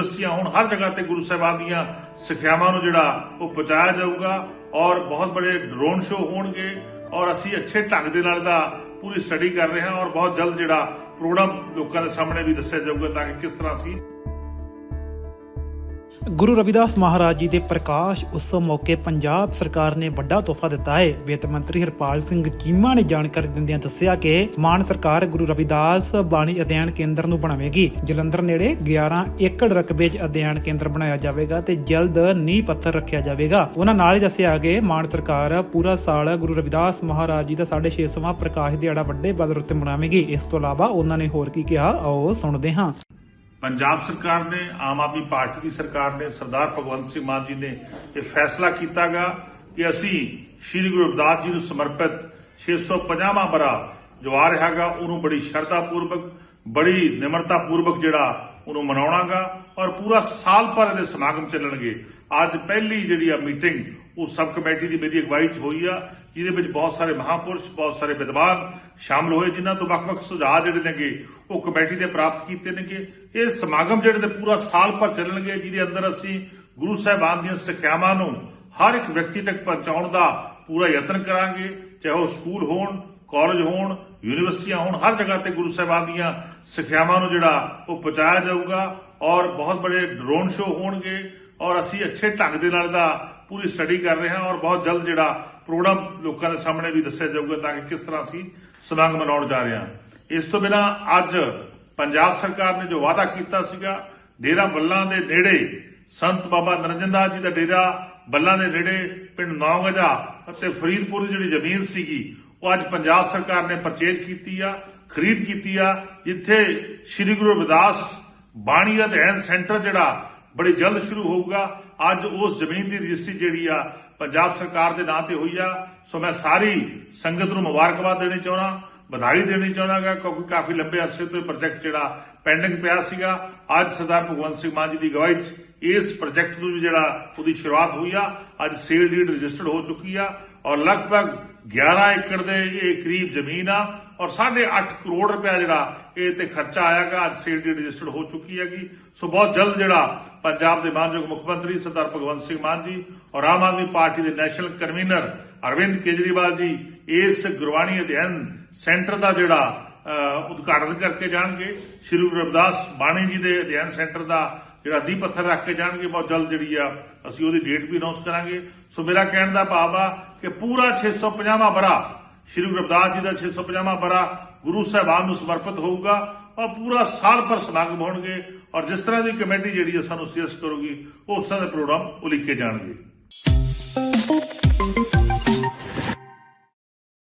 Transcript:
ਯੂਨੀਵਰਸਿਟੀਆਂ ਹੋਣ ਹਰ ਜਗ੍ਹਾ ਤੇ ਗੁਰੂ ਸਾਹਿਬਾਨ ਦੀਆਂ ਸਿੱਖਿਆਵਾਂ ਨੂੰ ਜਿਹੜਾ ਉਹ ਪਹੁੰਚਾਇਆ ਜਾਊਗਾ ਔਰ ਬਹੁਤ ਬੜੇ ਡਰੋਨ ਸ਼ੋਅ ਹੋਣਗੇ ਔਰ ਅਸੀਂ ਅੱਛੇ ਢੰਗ ਦੇ ਨਾਲ ਦਾ ਪੂਰੀ ਸਟੱਡੀ ਕਰ ਰਹੇ ਹਾਂ ਔਰ ਬਹੁਤ ਜਲਦ ਜਿਹੜਾ ਪ੍ਰੋਗਰਾਮ ਲੋਕਾਂ ਦੇ ਸਾਹਮਣੇ ਵੀ ਦੱਸਿਆ ਜਾਊਗਾ ਤਾਂ ਕਿ ਕਿਸ ਤਰ੍ਹਾਂ ਅਸੀਂ ਗੁਰੂ ਰਵਿਦਾਸ ਮਹਾਰਾਜ ਜੀ ਦੇ ਪ੍ਰਕਾਸ਼ ਉਤਸਵ ਮੌਕੇ ਪੰਜਾਬ ਸਰਕਾਰ ਨੇ ਵੱਡਾ ਤੋਹਫਾ ਦਿੱਤਾ ਹੈ। ਵਿੱਤ ਮੰਤਰੀ ਹਰਪਾਲ ਸਿੰਘ ਚੀਮਾ ਨੇ ਜਾਣਕਾਰੀ ਦਿੰਦਿਆਂ ਦੱਸਿਆ ਕਿ ਮਾਨ ਸਰਕਾਰ ਗੁਰੂ ਰਵਿਦਾਸ ਬਾਣੀ ਅਧਿਐਨ ਕੇਂਦਰ ਨੂੰ ਬਣਾਵੇਗੀ। ਜਲੰਧਰ ਨੇੜੇ 11 ਏਕੜ ਰਕਬੇ 'ਚ ਅਧਿਐਨ ਕੇਂਦਰ ਬਣਾਇਆ ਜਾਵੇਗਾ ਤੇ ਜਲਦ ਨੀਂਹ ਪੱਥਰ ਰੱਖਿਆ ਜਾਵੇਗਾ। ਉਹਨਾਂ ਨਾਲ ਹੀ ਦੱਸਿਆ ਕਿ ਮਾਨ ਸਰਕਾਰ ਪੂਰਾ ਸਾਲ ਗੁਰੂ ਰਵਿਦਾਸ ਮਹਾਰਾਜ ਜੀ ਦਾ 650ਵਾਂ ਪ੍ਰਕਾਸ਼ ਦਿਹਾੜਾ ਵੱਡੇ ਪੱਧਰ ਉੱਤੇ ਮਨਾਵੇਗੀ। ਇਸ ਤੋਂ ਇਲਾਵਾ ਉਹਨਾਂ ਨੇ ਹੋਰ ਕੀ ਕਿਹਾ, ਆਓ ਸੁਣਦੇ ਹਾਂ। ਪੰਜਾਬ ਸਰਕਾਰ ਨੇ, ਆਮ ਆਦਮੀ ਪਾਰਟੀ ਦੀ ਸਰਕਾਰ ਨੇ, ਸਰਦਾਰ ਭਗਵੰਤ ਸਿੰਘ ਮਾਨ ਜੀ ਨੇ ਇਹ ਫੈਸਲਾ ਕੀਤਾਗਾ ਕਿ ਅਸੀਂ ਸ੍ਰੀ ਗੁਰੂ ਰਵਿਦਾਸ ਜੀ ਨੂੰ ਸਮਰਪਿਤ 650ਵਾਂ ਬਰਾ ਜੋ ਆ ਰਿਹਾਗਾ ਉਹਨੂੰ ਬੜੀ ਸ਼ਰਧਾ ਪੂਰਵਕ ਬੜੀ ਨਿਮਰਤਾ ਪੂਰਵਕ ਜਿਹੜਾ ਉਹਨੂੰ ਮਨਾਉਣਾਗਾ ਔਰ ਪੂਰਾ ਸਾਲ ਭਰ ਦੇ ਸਮਾਗਮ ਚੱਲਣਗੇ। ਅੱਜ ਪਹਿਲੀ ਜਿਹੜੀ ਆ ਮੀਟਿੰਗ ਉਹ ਸਬ ਕਮੇਟੀ ਦੀ ਮੇਰੀ ਅਗਵਾਈ 'ਚ ਹੋਈ ਆ, ਜਿਹਦੇ ਵਿੱਚ ਬਹੁਤ ਸਾਰੇ ਮਹਾਪੁਰਸ਼, ਬਹੁਤ ਸਾਰੇ ਵਿਦਵਾਨ ਸ਼ਾਮਲ ਹੋਏ, ਜਿਨ੍ਹਾਂ ਤੋਂ ਵੱਖ-ਵੱਖ ਸੁਝਾਅ ਜਿਹੜੇ ਨੇਗੇ, ਉਹ ਕਮੇਟੀ ਦੇ ਪ੍ਰਾਪਤ ਕੀਤੇ ਨੇਗੇ। ਇਹ ਸਮਾਗਮ ਜਿਹੜੇ ਨੇ ਪੂਰਾ ਸਾਲ ਭਰ ਚੱਲਣਗੇ, ਜਿਹਦੇ ਅੰਦਰ ਅਸੀਂ ਗੁਰੂ ਸਾਹਿਬਾਨ ਦੀਆਂ ਸਿੱਖਿਆਵਾਂ ਨੂੰ ਹਰ ਇੱਕ ਵਿਅਕਤੀ ਤੱਕ ਪਹੁੰਚਾਉਣ ਦਾ ਪੂਰਾ ਯਤਨ ਕਰਾਂਗੇ, ਚਾਹੇ ਉਹ ਸਕੂਲ ਹੋਣ, ਕਾਲਜ ਹੋਣ, ਯੂਨੀਵਰਸਿਟੀਆਂ ਹੋਣ, ਹਰ ਜਗ੍ਹਾ ਤੇ ਗੁਰੂ ਸਾਹਿਬਾਨ ਦੀਆਂ ਸਿੱਖਿਆਵਾਂ ਨੂੰ ਜਿਹੜਾ ਉਹ ਪਹੁੰਚਾਇਆ ਜਾਊਗਾ। ਔਰ ਬਹੁਤ ਬੜੇ ਡਰੋਨ ਸ਼ੋਅ ਹੋਣਗੇ ਔਰ ਅਸੀਂ ਅੱਛੇ ਢੰਗ ਦੇ ਨਾਲ ਦਾ ਪੂਰੀ ਸਟੱਡੀ ਕਰ ਰਹੇ ਹਾਂ ਔਰ ਬਹੁਤ ਜਲਦ ਜਿਹੜਾ ਪ੍ਰੋਗਰਾਮ ਲੋਕਾਂ ਦੇ ਸਾਹਮਣੇ ਵੀ ਦੱਸਿਆ ਜਾਊਗਾ ਤਾਂ ਕਿ ਕਿਸ ਤਰ੍ਹਾਂ ਅਸੀਂ ਸਮਾਗਮ ਮਨਾਉਣ ਜਾ ਰਹੇ ਹਾਂ। ਇਸ ਤੋਂ ਬਿਨਾ ਅੱਜ ਪੰਜਾਬ ਸਰਕਾਰ ਨੇ ਜੋ ਵਾਅਦਾ ਕੀਤਾ ਸੀਗਾ, ਡੇਰਾ ਬੱਲਾਂ ਦੇ ਨੇੜੇ ਸੰਤ ਬਾਬਾ ਨਰਿੰਦਰ ਦਾਸ ਜੀ ਦਾ ਡੇਰਾ ਬੱਲਾਂ ਦੇ ਨੇੜੇ ਪਿੰਡ ਨੌਗਜਾ ਅਤੇ ਫਰੀਦਪੁਰ ਦੀ ਜਿਹੜੀ ਜ਼ਮੀਨ ਸੀਗੀ, ਉਹ ਅੱਜ ਪੰਜਾਬ ਸਰਕਾਰ ਨੇ ਪਰਚੇਜ ਕੀਤੀ ਆ, ਖਰੀਦ ਕੀਤੀ ਆ, ਜਿੱਥੇ ਸ੍ਰੀ ਗੁਰੂ ਰਵਿਦਾਸ ਬਾਣੀ ਅਧਿਐਨ ਸੈਂਟਰ ਜਿਹੜਾ ਬੜੀ ਜਲਦ ਸ਼ੁਰੂ ਹੋਊਗਾ। ਅੱਜ ਉਸ ਜ਼ਮੀਨ ਦੀ ਰਜਿਸਟਰੀ ਜਿਹੜੀ ਆ, ਪੰਜਾਬ ਸਰਕਾਰ ਦੇ ਨਾਂ ਤੇ ਹੋਈ ਆ। ਸੋ ਮੈਂ ਸਾਰੀ ਸੰਗਤ ਨੂੰ ਮੁਬਾਰਕਬਾਦ ਦੇਣੀ ਚਾਹੁੰਦਾ। ਵਧਾਈ ਦੇਣੀ ਚਾਹੁੰਦਾਗਾ ਕਿਉਂਕਿ ਕਾਫੀ ਲੰਬੇ ਅਰਸੇ ਤੋਂ ਇਹ ਪ੍ਰੋਜੈਕਟ ਜਿਹੜਾ ਪੈਂਡਿੰਗ ਪਿਆ ਸੀਗਾ। ਅੱਜ ਸਰਦਾਰ ਭਗਵੰਤ ਸਿੰਘ ਮਾਨ ਜੀ ਦੀ ਅਗਵਾਈ 'ਚ ਇਸ ਪ੍ਰੋਜੈਕਟ ਨੂੰ ਵੀ ਜਿਹੜਾ ਉਹਦੀ ਸ਼ੁਰੂਆਤ ਹੋਈ ਆ। ਅੱਜ ਸੇਲ ਡੀਡ ਰਜਿਸਟਰਡ ਹੋ ਚੁੱਕੀ ਆ ਔਰ ਲਗਭਗ 11 ਏਕੜ ਦੇ ਇਹ ਕਰੀਬ ਜ਼ਮੀਨ ਆ ਔਰ 8.5 ਕਰੋੜ ਰੁਪਇਆ ਜਿਹੜਾ ਇਹ ਤੇ ਖਰਚਾ ਆਇਆਗਾ। ਅੱਜ ਸੇਲ ਡੀਡ ਰਜਿਸਟਰਡ ਹੋ ਚੁੱਕੀ ਹੈਗੀ। ਸੋ ਬਹੁਤ ਜਲਦ ਜਿਹੜਾ ਪੰਜਾਬ ਦੇ ਮਾਨਯੋਗ ਮੁੱਖ ਮੰਤਰੀ ਸਰਦਾਰ ਭਗਵੰਤ ਸਿੰਘ ਮਾਨ ਜੀ ਔਰ ਆਮ ਆਦਮੀ ਪਾਰਟੀ ਦੇ ਨੈਸ਼ਨਲ ਕਨਵੀਨਰ ਅਰਵਿੰਦ ਕੇਜਰੀਵਾਲ ਜੀ ਇਸ ਗੁਰਬਾਣੀ ਅਧਿਐਨ ਸੈਂਟਰ ਦਾ ਜਿਹੜਾ ਉਦਘਾਟਨ ਕਰਕੇ ਜਾਣਗੇ। ਸ਼੍ਰੀ ਗੁਰੂ ਰਵਿਦਾਸ ਬਾਣੀ ਜੀ ਦੇ ਅਧਿਐਨ ਸੈਂਟਰ ਦਾ ਜਿਹੜਾ ਦੀ ਪੱਥਰ ਰੱਖ ਕੇ ਜਾਣਗੇ। ਬਹੁਤ ਜਲਦ ਜਿਹੜੀ ਆ, ਅਸੀਂ ਉਹਦੀ ਡੇਟ ਵੀ ਅਨਾਉਂਸ ਕਰਾਂਗੇ। ਸੋ ਮੇਰਾ ਕਹਿਣ ਦਾ ਭਾਵ ਆ ਕਿ ਪੂਰਾ 650ਵਾਂ ਬਰਾ, ਸ਼੍ਰੀ ਗੁਰੂ ਰਵਿਦਾਸ ਜੀ ਦਾ 650ਵਾਂ ਬਰਾ ਗੁਰੂ ਸਾਹਿਬਾਨ ਨੂੰ ਸਮਰਪਿਤ ਹੋਊਗਾ ਔਰ ਪੂਰਾ ਸਾਲ ਭਰ ਸਮਾਗਮ ਹੋਣਗੇ ਔਰ ਜਿਸ ਤਰ੍ਹਾਂ ਦੀ ਕਮੇਟੀ ਜਿਹੜੀ ਆ ਸਾਨੂੰ ਸੁਜੈਸਟ ਕਰੂਗੀ, ਉਹ ਉਸ ਤਰ੍ਹਾਂ ਦੇ ਪ੍ਰੋਗਰਾਮ ਉਲੀਕੇ ਜਾਣਗੇ।